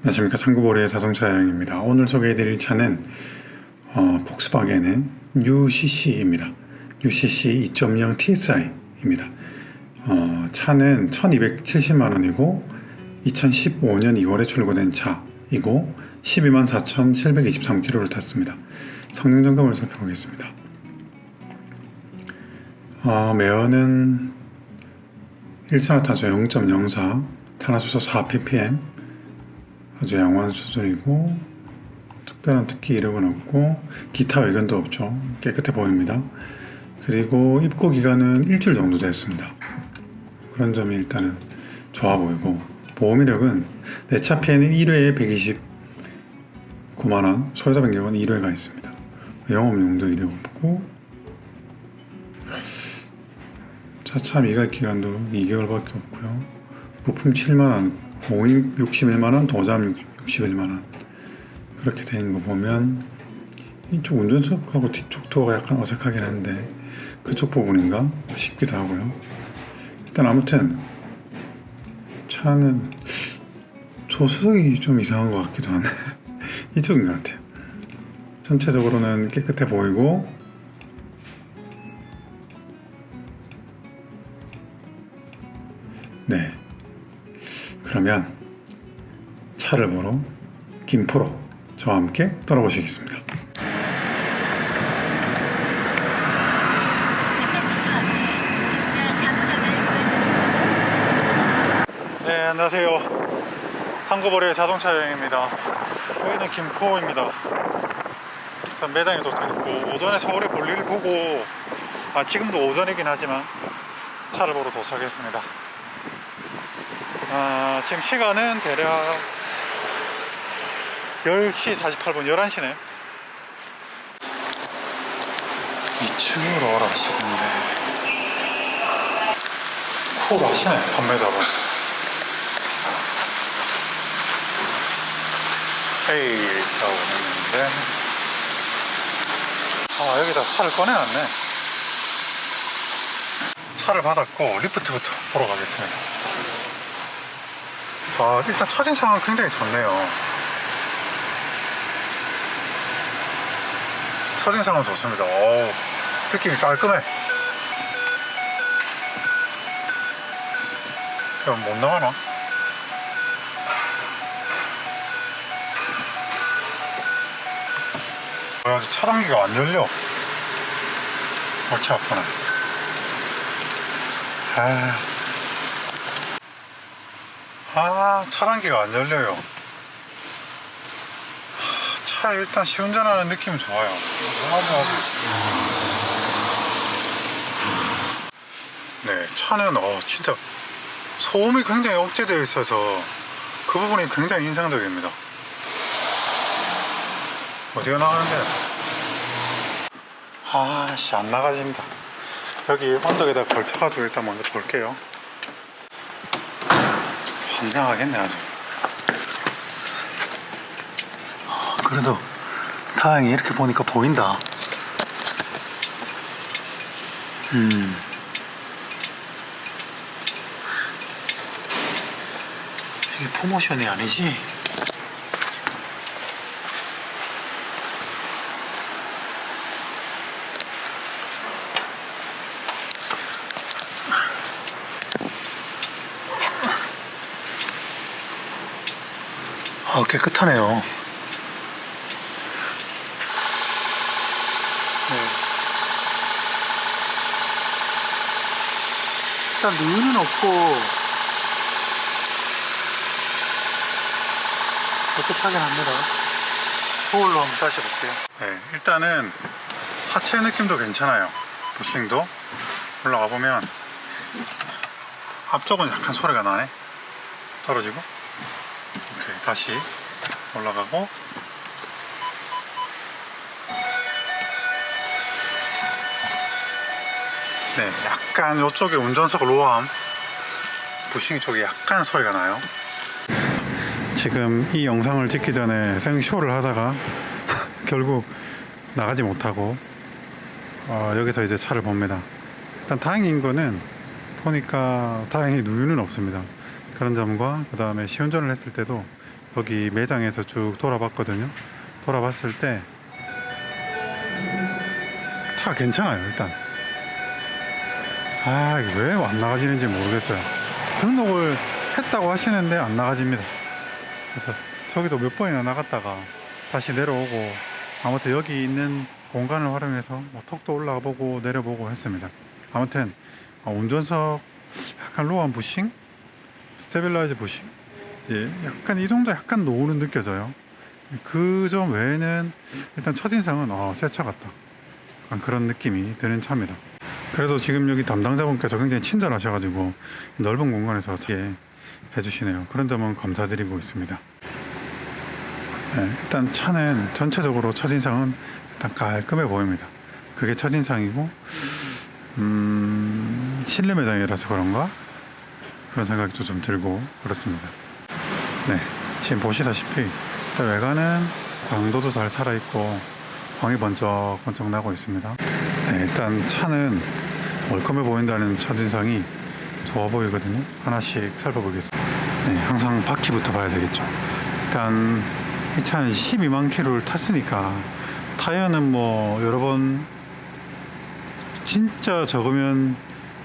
안녕하십니까 상구보리의 자동차 여행입니다. 오늘 소개해드릴 차는 어, 폭스바겐의 UCC입니다. UCC 2.0 TSI입니다. 어, 차는 1270만 원이고 2015년 2월에 출고된 차이고 12만 4,723km를 탔습니다. 성능 점검을 살펴보겠습니다. 어, 매연은 일산화탄소 0.04, 탄화수소 4ppm, 아주 양호한 수준이고 특별한 특기 이력은 없고 기타 의견도 없죠. 깨끗해 보입니다. 그리고 입고 기간은 일주일 정도 됐습니다. 그런 점이 일단은 좋아 보이고 보험 이력은 내 차 피해는 1회에 129만 원, 소유자 변경은 1회가 있습니다. 영업용도 이력 없고 차차 미갈 기간도 2개월밖에 없고요. 부품 7만 원, 공임 61만 원, 도장 61만 원. 그렇게 되는 거 보면 이쪽 운전석하고 뒤쪽 도어가 약간 어색하긴 한데 그쪽 부분인가 싶기도 하고요. 일단 아무튼 차는 조수석이 좀 이상한 것 같기도 하네. 이쪽인 것 같아요. 전체적으로는 깨끗해 보이고 그러면 차를 보러 김포로 저와 함께 떠나보시겠습니다. 네, 안녕하세요. 상고거래 자동차 여행입니다. 여기는 김포입니다. 전 매장에 도착했고 오전에 서울에 볼일 보고 아, 지금도 오전이긴 하지만 차를 보러 도착했습니다. 아, 지금 시간은 대략 10시 48분, 11시네. 2층으로 오라 하시던데. 쿨 하시네, 판매자분. 에이, 라고 했는데. 아, 여기다 차를 꺼내놨네. 차를 받았고, 리프트부터 보러 가겠습니다. 아, 일단 첫인상은 굉장히 좋네요. 첫인상은 좋습니다. 어우, 느낌이 깔끔해. 그럼 못 나가나? 아, 아직 차단기가 안 열려. 어찌 아프네. 아. 아, 차단기가 안 열려요. 하, 차 일단 시운전하는 느낌은 좋아요. 아주 아주. 네, 차는 어 진짜 소음이 굉장히 억제되어 있어서 그 부분이 굉장히 인상적입니다. 어디가 나가는데? 아씨 안 나가진다. 여기 언덕에다 걸쳐가지고 일단 먼저 볼게요. 환장하겠네 아주. 그래도 다행히 이렇게 보니까 보인다. 음. 이게 포모션이 아니지? 깨끗하네요. 네. 일단 누유는 없고 깨끗하긴 합니다. 거울로 한번 다시 볼게요. 네 일단은 하체 느낌도 괜찮아요. 부싱도 올라가 보면 앞쪽은 약간 소리가 나네. 떨어지고. 오케이 다시 올라가고. 네 약간 이쪽에 운전석 로암. 부싱 쪽에 약간 소리가 나요. 지금 이 영상을 찍기 전에 생쇼를 하다가 결국 나가지 못하고 어, 여기서 이제 차를 봅니다. 일단 다행인 거는 보니까 다행히 누유는 없습니다. 그런 점과 그 다음에 시운전을 했을 때도 거기 매장에서 쭉 돌아봤거든요. 돌아봤을 때 차 괜찮아요 일단. 아 왜 안 나가지는지 모르겠어요. 등록을 했다고 하시는데 안 나가집니다. 그래서 저기도 몇 번이나 나갔다가 다시 내려오고 아무튼 여기 있는 공간을 활용해서 뭐 턱도 올라가 보고 내려보고 했습니다. 아무튼 어, 운전석 약간 로한 부싱, 스테빌라이즈 부싱, 이제 약간 이 정도 약간 노후는 느껴져요. 그 점 외에는 일단 첫인상은 어, 새차 같다. 그런 느낌이 드는 차입니다. 그래서 지금 여기 담당자분께서 굉장히 친절하셔가지고 넓은 공간에서 잘 해주시네요. 그런 점은 감사드리고 있습니다. 네, 일단 차는 전체적으로 첫인상은 일단 깔끔해 보입니다. 그게 첫인상이고, 음, 실내 매장이라서 그런가? 그런 생각도 좀 들고 그렇습니다. 네, 지금 보시다시피 외관은 광도도 잘 살아있고 광이 번쩍 번쩍 나고 있습니다. 네, 일단 차는 멀끔해 보인다는 첫인상이 좋아 보이거든요. 하나씩 살펴보겠습니다. 네, 항상 바퀴부터 봐야 되겠죠. 일단 이 차는 12만 킬로를 탔으니까 타이어는 뭐 여러 번 진짜 적으면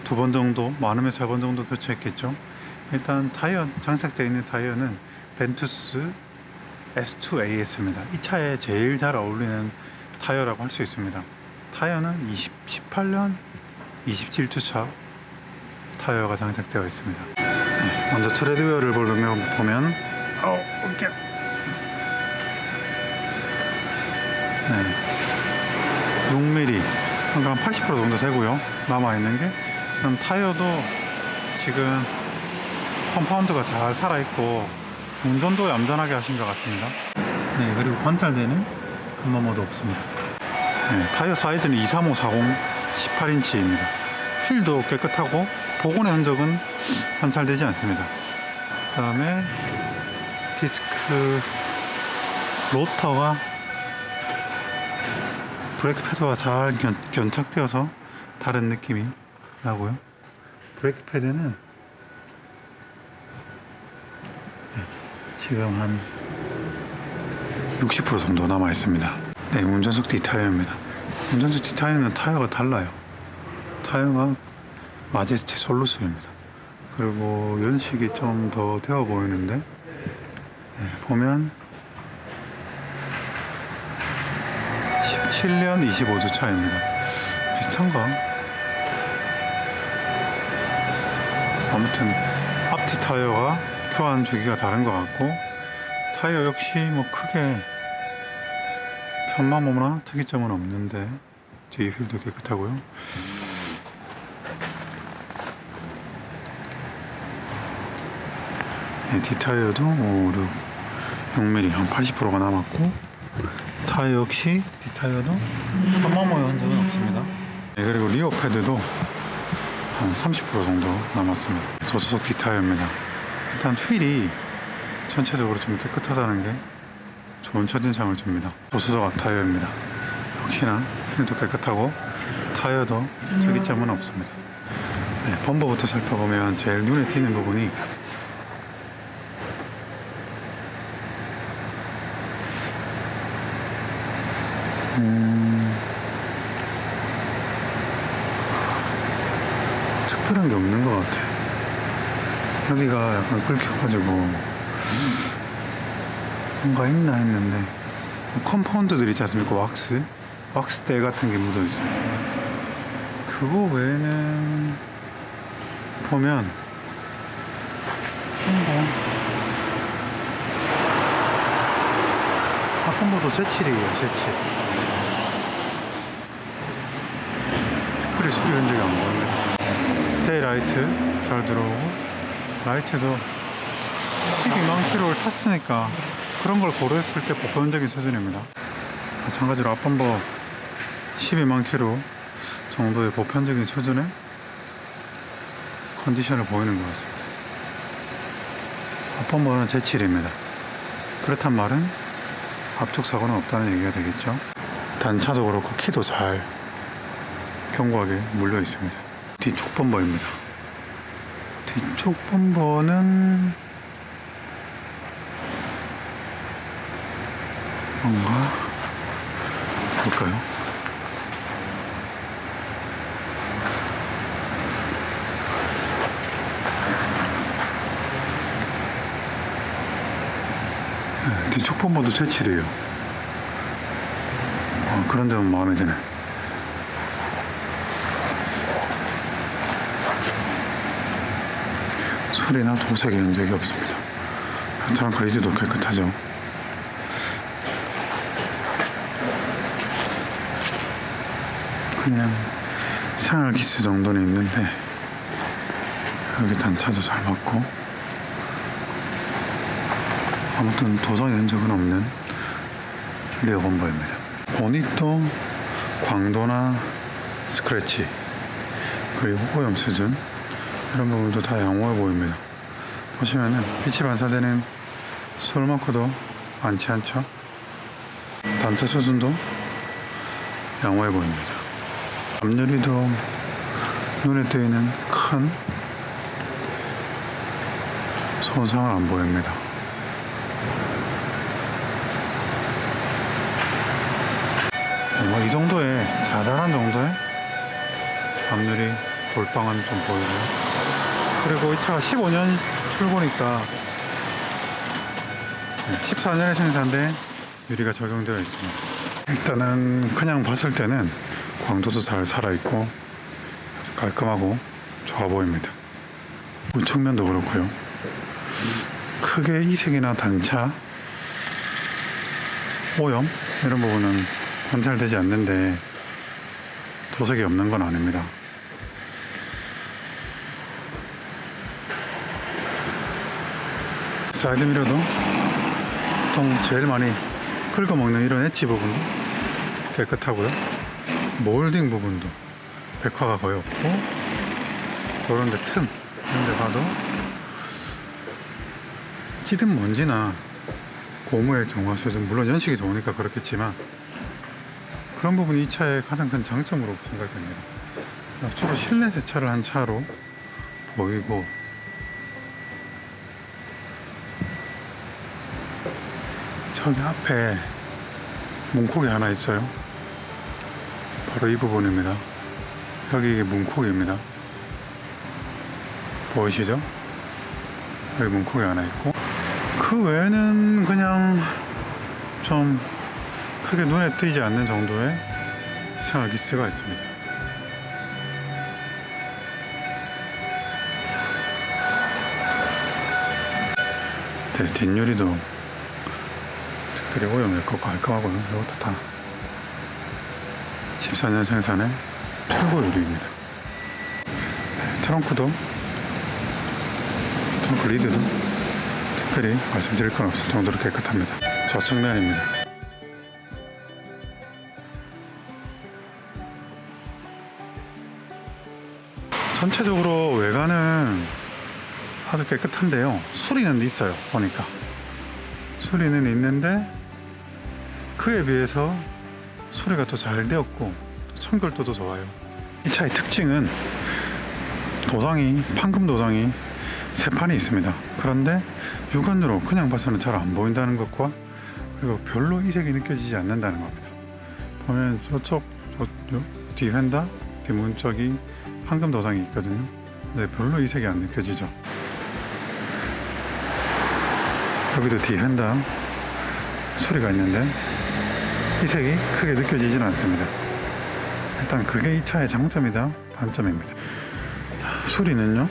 두 번 정도, 많으면 세 번 정도 교체했겠죠. 일단 타이어 장착되어 있는 타이어는 벤투스 S2AS입니다. 이 차에 제일 잘 어울리는 타이어라고 할 수 있습니다. 타이어는 20, 18년 27주차 타이어가 장착되어 있습니다. 네, 먼저 트레드웨어를 보면 보면 어, 오케이. 네. 6mm 그러니까 한 80% 정도 되고요. 남아 있는 게 그럼 타이어도 지금 컴파운드가 잘 살아 있고 운전도 얌전하게 하신 것 같습니다. 네 그리고 관찰되는 금마모도 없습니다. 네, 타이어 사이즈는 23540 18인치입니다. 휠도 깨끗하고 복원의 흔적은 관찰되지 않습니다. 그 다음에 디스크 로터가 브레이크 패드와 잘 견, 견착되어서 다른 느낌이 나고요. 브레이크 패드는 지금 한 60% 정도 남아 있습니다. 네, 운전석 뒷타이어입니다. 운전석 뒷타이어는 타이어가 달라요. 타이어가 마제스티 솔루스입니다. 그리고 연식이 좀 더 되어 보이는데 네, 보면 17년 25주 차입니다. 비슷한가? 아무튼 앞뒤 타이어가 교환 주기가 다른 것 같고 타이어 역시 뭐 크게 편마모나 특이점은 없는데 뒤에 휠도 깨끗하고요. 네, 뒷타이어도 5, 6, 6mm 한 80%가 남았고 타이어 역시 뒷타이어도 편마모의 흔적은 없습니다. 네, 그리고 리어 패드도 한 30% 정도 남았습니다. 조수석 뒷타이어입니다. 일단 휠이 전체적으로 좀 깨끗하다는 게 좋은 첫인상을 줍니다. 조수석 앞 타이어입니다. 역시나 휠도 깨끗하고 타이어도 특이점은 없습니다. 네, 범버부터 살펴보면 제일 눈에 띄는 부분이 음, 특별한 게 없는 것 같아. 여기가 약간 긁혀가지고 뭔가 있나 했는데 컴파운드들 있지 않습니까? 왁스 왁스때 같은 게 묻어 있어요. 그거 외에는 보면 뭐 하품보도 제칠이에요, 제칠. 특별히 수리 흔적이 안 보입니다. 데이라이트 잘 들어오고, 라이트도 12만 킬로를 탔으니까 그런 걸 고려했을 때 보편적인 수준입니다. 마찬가지로 앞범버 12만 킬로 정도의 보편적인 수준의 컨디션을 보이는 것 같습니다. 앞범버는 제칠입니다. 그렇단 말은 앞쪽 사고는 없다는 얘기가 되겠죠. 단차도 그렇고 키도 잘 견고하게 물려 있습니다. 뒤쪽 범버입니다. 뒤쪽 범버는 뭔가 볼까요? 네, 뒤쪽 범퍼도 제칠이에요. 어, 그런 데만 마음에 드네. 소리나 도색이 흔적이 없습니다. 트렁크 리즈도 깨끗하죠. 그냥 생활 기스 정도는 있는데 여기 단차도 잘 맞고 아무튼 도성의 흔적은 없는 리어 범버입니다. 보닛도 광도나 스크래치 그리고 오염 수준 이런 부분도 다 양호해 보입니다. 보시면은 빛이 반사되는 솔마크도 많지 않죠? 단차 수준도 양호해 보입니다. 앞유리도 눈에 띄는 큰 손상을 안 보입니다. 네, 뭐이 정도의 자잘한 정도의 앞유리 골빵은 좀 보이고요. 그리고 이 차가 15년 출고니까 14년에 생산된 유리가 적용되어 있습니다. 일단은 그냥 봤을 때는 광도도 잘 살아있고 깔끔하고 좋아 보입니다. 우측면도 그렇고요. 크게 이색이나 단차, 오염 이런 부분은 관찰되지 않는데 도색이 없는 건 아닙니다. 사이드미러도 보통 제일 많이 긁어먹는 이런 엣지 부분도 깨끗하고요. 몰딩 부분도 백화가 거의 없고 그런 데 틈, 이런 데 봐도 찌든 먼지나 고무의 경화 수준 물론 연식이 좋으니까 그렇겠지만 그런 부분이 이 차의 가장 큰 장점으로 생각됩니다. 주로 실내 세차를 한 차로 보이고 저기 앞에 문콕이 하나 있어요. 바로 이 부분입니다. 여기 문콕입니다. 보이시죠? 여기 문콕이 하나 있고 그 외에는 그냥 좀 크게 눈에 띄지 않는 정도의 생활 기스가 있습니다. 네, 뒷유리도 특별히 오염이 없고 깔끔하고요. 이것도 다 14년 생산의 출고 유리입니다. 네, 트렁크도 트렁크 리드도 특별히 말씀드릴 건 없을 정도로 깨끗합니다. 좌측면입니다. 전체적으로 외관은 아주 깨끗한데요. 수리는 있어요. 보니까. 수리는 있는데 그에 비해서 수리가 또 잘 되었고 청결도도 좋아요. 이 차의 특징은 도장이 판금 도장이 세 판이 있습니다. 그런데 육안으로 그냥 봐서는 잘 안 보인다는 것과 그리고 별로 이색이 느껴지지 않는다는 겁니다. 보면 저쪽 뒤 휀다 뒷문 쪽이 황금 도장이 있거든요. 근데 별로 이색이 안 느껴지죠. 여기도 뒤 휀다 소리가 있는데 이색이 크게 느껴지진 않습니다. 일단 그게 이 차의 장점이다 단점입니다. 자, 수리는요.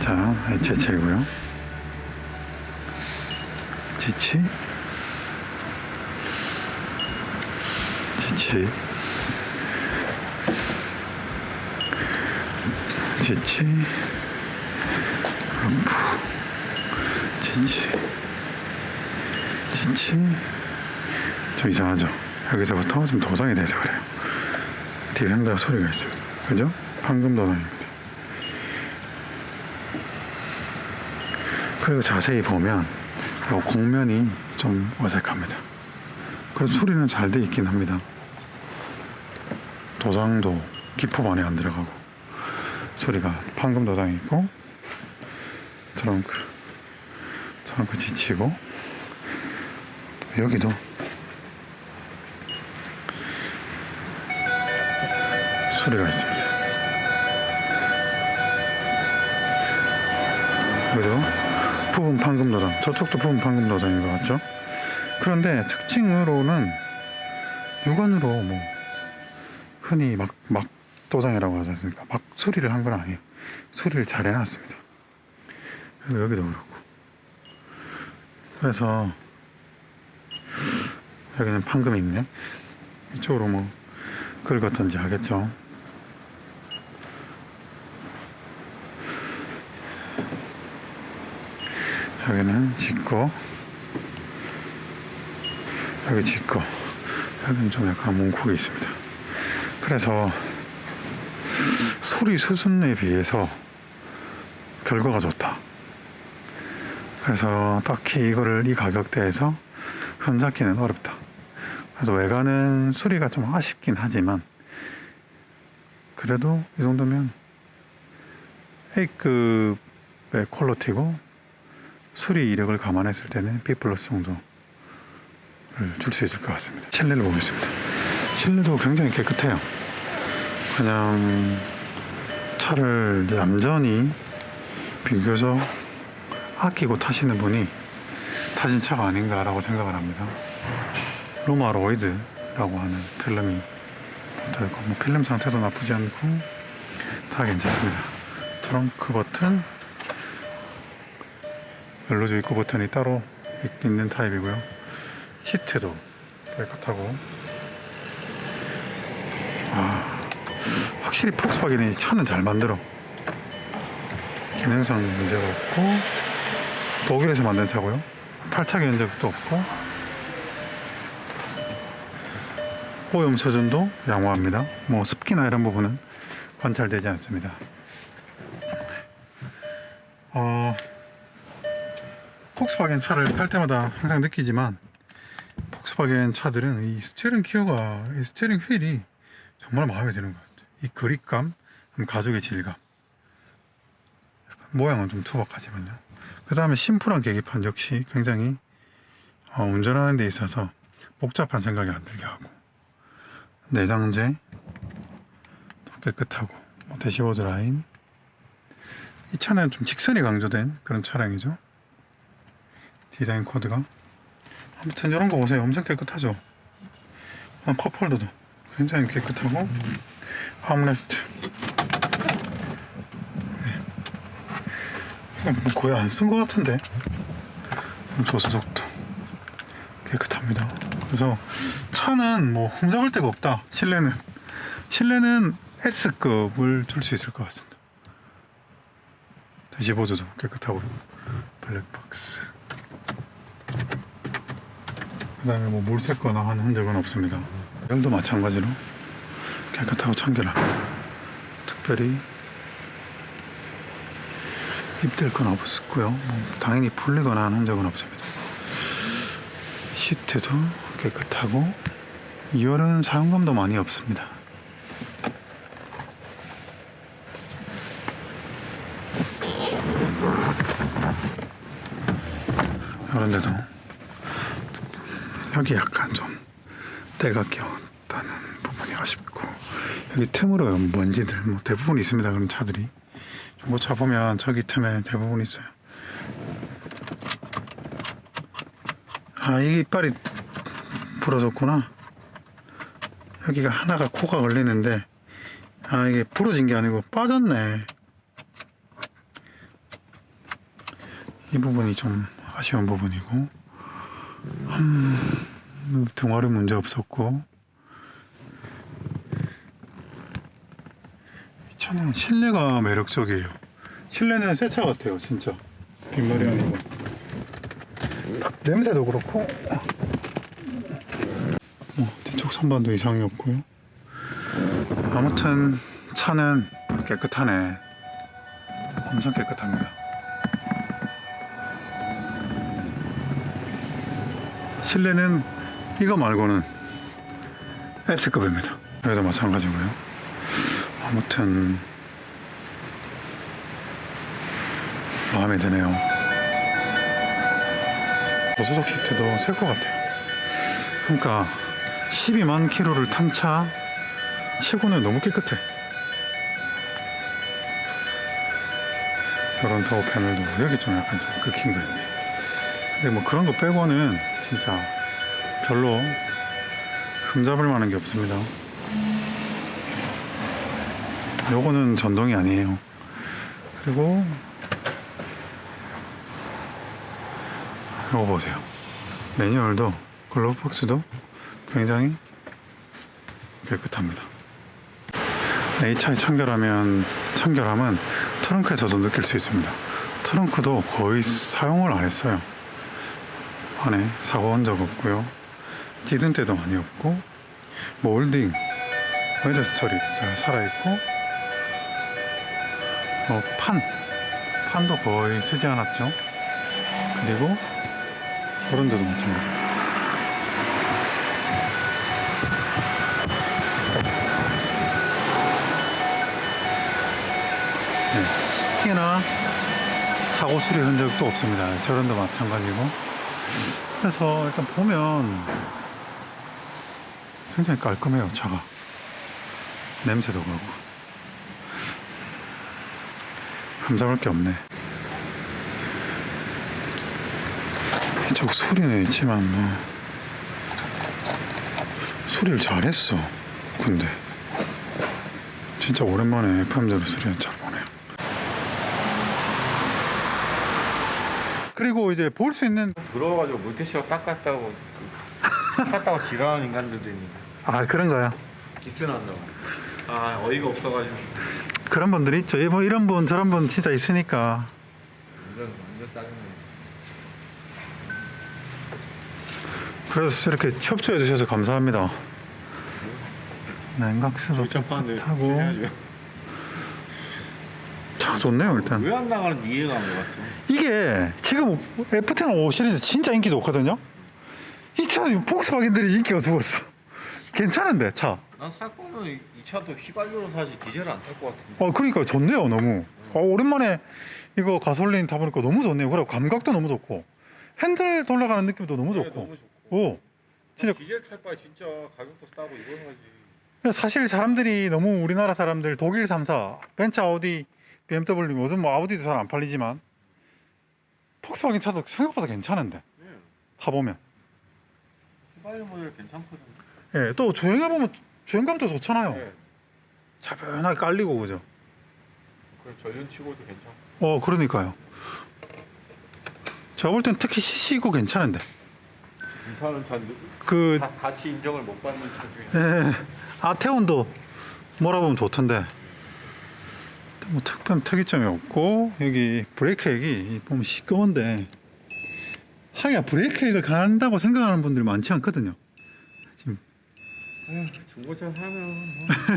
자, 제칠고요. 지치, 지치, 지치, 럼프, 지치, 지치. 좀 이상하죠? 여기서부터 좀 도장이 돼서 그래요. 딜핸다 소리가 있어요. 그죠? 방금 도장입니다. 그리고 자세히 보면 이 공면이 좀 어색합니다. 그래서 소리는 잘 돼 있긴 합니다. 도장도 기포 안에 안 들어가고 소리가 방금 도장이 있고 트렁크 트렁크 지치고 여기도 소리가 있습니다. 그죠? 부분 판금 도장. 저쪽도 부분 판금 도장인 것 같죠? 그런데 특징으로는 육안으로 뭐 흔히 막, 막 도장이라고 하지 않습니까? 막 수리를 한 건 아니에요. 수리를 잘 해놨습니다. 여기도 그렇고. 그래서 여기는 판금이 있네. 이쪽으로 뭐 긁었던지 하겠죠. 여기는 짓고 여기 짓고 여기는 좀 약간 뭉쿡이 있습니다. 그래서 소리 수준에 비해서 결과가 좋다. 그래서 딱히 이거를 이 가격대에서 흠잡기는 어렵다. 그래서 외관은 수리가 좀 아쉽긴 하지만 그래도 이 정도면 A급의 퀄리티고 수리 이력을 감안했을 때는 B 플러스 정도를 줄 수 있을 것 같습니다. 실내를 보겠습니다. 실내도 굉장히 깨끗해요. 그냥 차를 얌전히 비교적 아끼고 타시는 분이 타신 차가 아닌가라고 생각을 합니다. 루마로이드라고 하는 필름이 붙어 있고 뭐 필름 상태도 나쁘지 않고 다 괜찮습니다. 트렁크 버튼 열로조 입구 버튼이 따로 있- 있는 타입이고요. 시트도 깨끗하고 아, 확실히 폭스바겐이 차는 잘 만들어. 기능상 문제가 없고 독일에서 만든 차고요. 탈착 견적도 없고 오염 소전도 양호합니다. 뭐 습기나 이런 부분은 관찰되지 않습니다. 어, 폭스바겐 차를 탈 때마다 항상 느끼지만 폭스바겐 차들은 이 스티어링 기어가 이 스티어링 휠이 정말 마음에 드는 것 같아요. 이 그립감, 음, 가죽의 질감. 모양은 좀 투박하지만요. 그 다음에 심플한 계기판 역시 굉장히 어, 운전하는 데 있어서 복잡한 생각이 안 들게 하고 내장재 또 깨끗하고 뭐 대시보드 라인 이 차는 좀 직선이 강조된 그런 차량이죠. 디자인 코드가 아무튼 이런 거 보세요. 엄청 깨끗하죠. 아, 컵홀더도 굉장히 깨끗하고 아임레스트 네. 이거 뭐 거의 안 쓴 것 같은데 조수석도 깨끗합니다. 그래서 차는 뭐 흠잡을 데가 없다. 실내는 실내는 S급을 줄 수 있을 것 같습니다. 대시보드도 깨끗하고 블랙박스 그 다음에 뭐물 샜거나 한 흔적은 없습니다. 영도 마찬가지로 깨끗하고 청결합니다. 특별히 입될 건 없었고요. 뭐 당연히 풀리거나 한 흔적은 없습니다. 시트도 깨끗하고 2열은 사용감도 많이 없습니다. 그런데도 여기 약간 좀 때가 끼었다는 부분이 아쉽고 여기 틈으로 먼지들 뭐 대부분 있습니다. 그런 차들이. 중고차 보면 저기 틈에 대부분 있어요. 아 이게 이빨이 부러졌구나. 여기가 하나가 코가 걸리는데 아 이게 부러진 게 아니고 빠졌네. 이 부분이 좀 아쉬운 부분이고 음, 등화는 문제 없었고. 이 차는 실내가 매력적이에요. 실내는 새 차 같아요 진짜. 빈말이 아니고. 딱 냄새도 그렇고 뭐 뒤쪽 선반도 이상이 없고요 아무튼 차는 깨끗하네 엄청 깨끗합니다 실내는 이거 말고는 S급입니다. 여기도 마찬가지고요. 아무튼 마음에 드네요. 보수석 시트도 새 것 같아요. 그러니까 12만 킬로를 탄 차 치고는 너무 깨끗해. 이런 도어 패널도 여기 좀 약간 좀 긁힌 거 있네. 근데 뭐 그런 거 빼고는 진짜 별로 흠잡을 만한 게 없습니다. 요거는 전동이 아니에요. 그리고 요거 보세요. 매뉴얼도 글로브박스도 굉장히 깨끗합니다. 네, 이 차에 청결하면 청결함은 트렁크에서도 느낄 수 있습니다. 트렁크도 거의 사용을 안 했어요. 안에 사고 온적 없고요. 디든 때도 많이 없고 몰딩, 웨더 스토리 잘 살아있고 어, 판, 판도 거의 쓰지 않았죠. 그리고 그런 데도 마찬가지입니다. 사고 수리 흔적도 없습니다. 저런 데 마찬가지고. 그래서 일단 보면 굉장히 깔끔해요, 차가. 냄새도 그렇고. 흠잡을 게 없네. 이쪽 수리는 있지만 뭐 수리를 잘했어. 근데 진짜 오랜만에 FM대로 잘보네요. 그리고 이제 볼 수 있는 들어와가지고 물티슈로 닦았다고 그, 닦았다고 지랄하는 인간들도 있는데. 아 그런가요? 기스난다고 아 어이가 없어가지고. 그런 분들이 있죠. 뭐 이런 분 저런 분 진짜 있으니까. 완전 완전 짜증나. 그래서 이렇게 협조해 주셔서 감사합니다. 냉각수도 타고 차 좋네요 일단. 왜 안 나가는지 이해가 안 가봤어 이게 지금 F10 5 시리즈 진짜 인기 좋거든요. 이 차는 폭스바겐들이 인기가 죽었어. 괜찮은데 차. 난살 거면 이, 이 차도 휘발유로 사지 디젤 안 탈 것 같은데 어 그러니까 좋네요 너무. 어, 오랜만에 이거 가솔린 타보니까 너무 좋네요. 그리고 감각도 너무 좋고 핸들 돌아가는 느낌도 너무 네, 좋고. 너무 좋고 오 진짜 디젤 탈 바에 진짜 가격도 싸고 이거 사지 사실 사람들이 너무 우리나라 사람들 독일 3사 벤츠 아우디 BMW 요즘 뭐 아우디도 잘 안 팔리지만 폭스바겐 차도 생각보다 괜찮은데. 네. 타보면. 휘발유 모델 괜찮거든 예, 또 주행해보면 주행감도 좋잖아요. 네. 차분하게 깔리고 그죠? 그 전륜 치고도 괜찮고. 어 그러니까요. 제가 볼 땐 특히 CC고 괜찮은데. 괜찮은 차인데 그 다, 같이 인정을 못 받는 차 중에. 예, 아테온도 몰아보면 좋던데 뭐 특별 특이점이 없고 여기 브레이크 액이 보면 시꺼먼데 하기야 브레이크 액을 간다고 생각하는 분들이 많지 않거든요. 지금. 에휴, 중고차 사면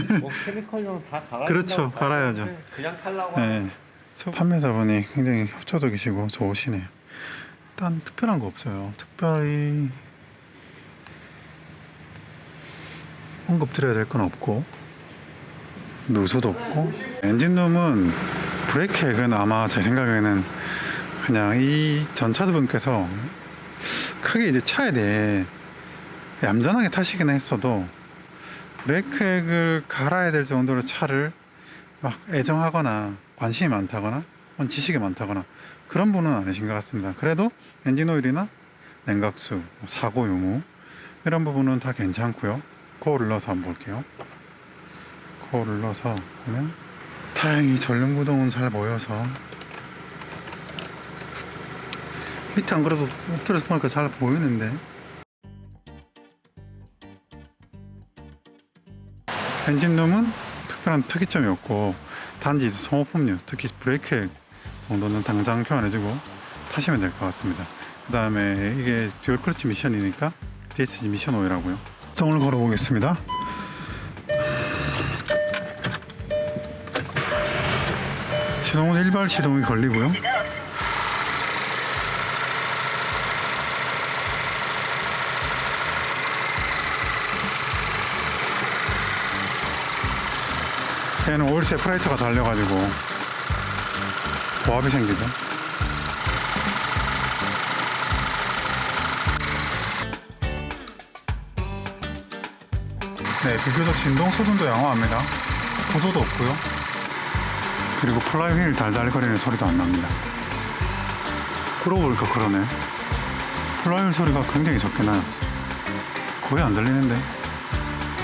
뭐, 뭐 케미컬용 다 갈아 그렇죠, 갈아야죠. 그냥 탈라고 예, 소- 판매자분이 굉장히 협조적이시고 좋으시네요. 일단 특별한 거 없어요. 특별히 언급 드려야 될 건 없고 누수도 없고 엔진룸은 브레이크 액은 아마 제 생각에는 그냥 이 전차주분께서 크게 이제 차에 대해 얌전하게 타시긴 했어도 브레이크 액을 갈아야 될 정도로 차를 막 애정하거나 관심이 많다거나 지식이 많다거나 그런 분은 아니신 것 같습니다. 그래도 엔진 오일이나 냉각수, 뭐 사고 유무 이런 부분은 다 괜찮고요. 거울을 넣어서 한번 볼게요. 거울을 넣어서 보면 다행히 전륜 구동은 잘 보여서 밑에 안 그래도 엎드려서 보니까 잘 보이는데. 엔진룸은 특별한 특이점이 없고 단지 소모품류 특히 브레이크 정도는 당장 교환해주고 타시면 될 것 같습니다. 그 다음에 이게 듀얼 클러치 미션이니까 DSG 미션 오일하고요. 성을 걸어 보겠습니다 시동은 일발 시동이 걸리고요 얘는 오일 세퍼레이터가 달려가지고 고압이 생기죠 네, 비교적 진동 소음도 양호합니다. 고소도 없고요. 그리고 플라이 휠 달달거리는 소리도 안 납니다. 끌어보니까 그러네. 플라이 휠 소리가 굉장히 적게 나요. 거의 안 들리는데.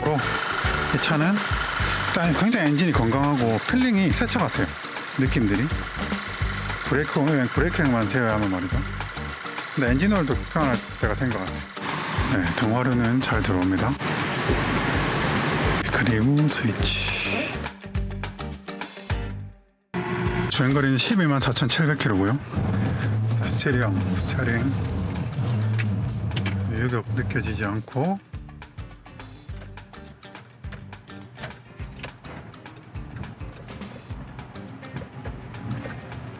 어, 이 차는 굉장히 엔진이 건강하고 필링이 새 차 같아요. 느낌들이. 브레이크, 브레이크만 되어야만 말이죠. 근데 엔진 오일도 교환할 때가 된 것 같아요. 네, 등화류는 잘 들어옵니다. 그리고 스위치. 주행거리는 12만 4,700km고요. 스티리형, 스티어링. 유격 느껴지지 않고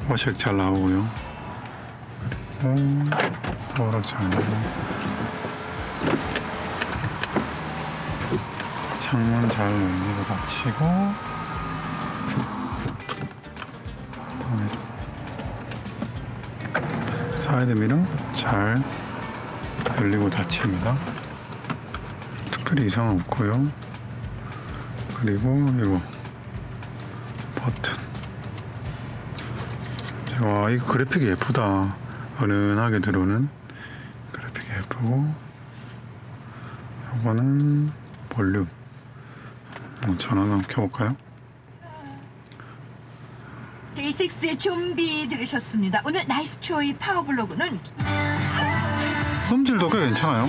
호색 잘 나오고요. 그리고 도어락 잘 나오고 창문 잘 열리고 닫히고 사이드 미러 잘 열리고 닫힙니다. 특별히 이상 은 없고요. 그리고 이거 버튼. 와 이거 그래픽이 예쁘다. 은은하게 들어오는 그래픽이 예쁘고 이거는 볼륨. 전화 한번 켜볼까요? 데이식스의 좀비 들으셨습니다. 오늘 나이스 초이 파워블로그는 음질도 꽤 괜찮아요.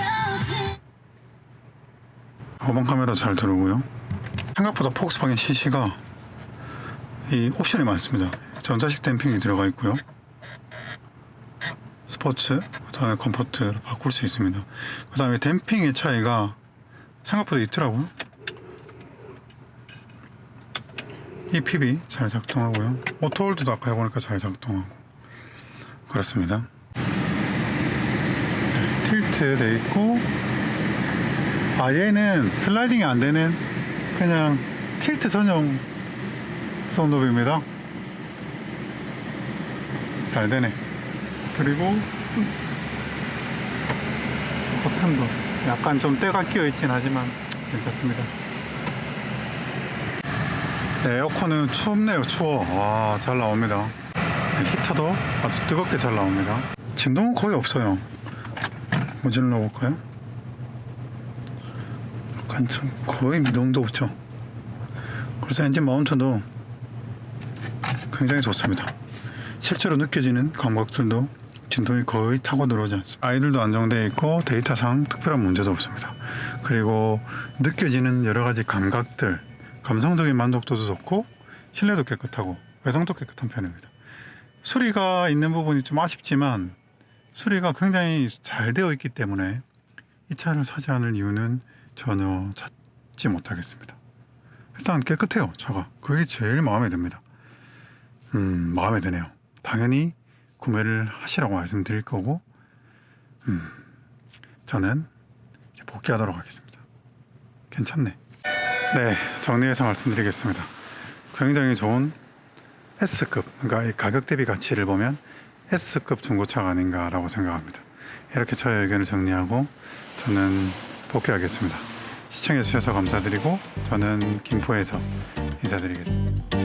후방 카메라 잘 들어오고요. 생각보다 폭스바겐 CC가 이 옵션이 많습니다. 전자식 댐핑이 들어가 있고요. 스포츠, 그 다음에 컴포트를 바꿀 수 있습니다. 그 다음에 댐핑의 차이가 생각보다 있더라고요. EPB 잘 작동하고요. 오토홀드도 아까 해보니까 잘 작동하고 그렇습니다. 틸트 돼 있고 아 얘는 슬라이딩이 안 되는 그냥 틸트 전용 손톱입니다 잘 되네 그리고 버튼도 약간 좀 때가 끼어 있긴 하지만 괜찮습니다 네, 에어컨은 춥네요 추워 와 잘 나옵니다 네, 히터도 아주 뜨겁게 잘 나옵니다 진동은 거의 없어요 모질러 볼까요? 약간 좀 거의 미동도 없죠. 그래서 엔진 마운트도 굉장히 좋습니다. 실제로 느껴지는 감각들도 진동이 거의 타고 들어오지 않습니다. 아이들도 안정되어 있고 데이터상 특별한 문제도 없습니다. 그리고 느껴지는 여러 가지 감각들, 감성적인 만족도도 좋고 실내도 깨끗하고 외성도 깨끗한 편입니다. 수리가 있는 부분이 좀 아쉽지만 수리가 굉장히 잘 되어 있기 때문에 이 차를 사지 않을 이유는 전혀 찾지 못하겠습니다. 일단 깨끗해요, 차가. 그게 제일 마음에 듭니다. 음, 마음에 드네요. 당연히 구매를 하시라고 말씀드릴 거고, 음, 저는 복귀하도록 하겠습니다. 괜찮네. 네, 정리해서 말씀드리겠습니다. 굉장히 좋은 S급, 그러니까 이 가격 대비 가치를 보면 S급 중고차가 아닌가라고 생각합니다. 이렇게 저의 의견을 정리하고 저는 복귀하겠습니다. 시청해주셔서 감사드리고 저는 김포에서 인사드리겠습니다.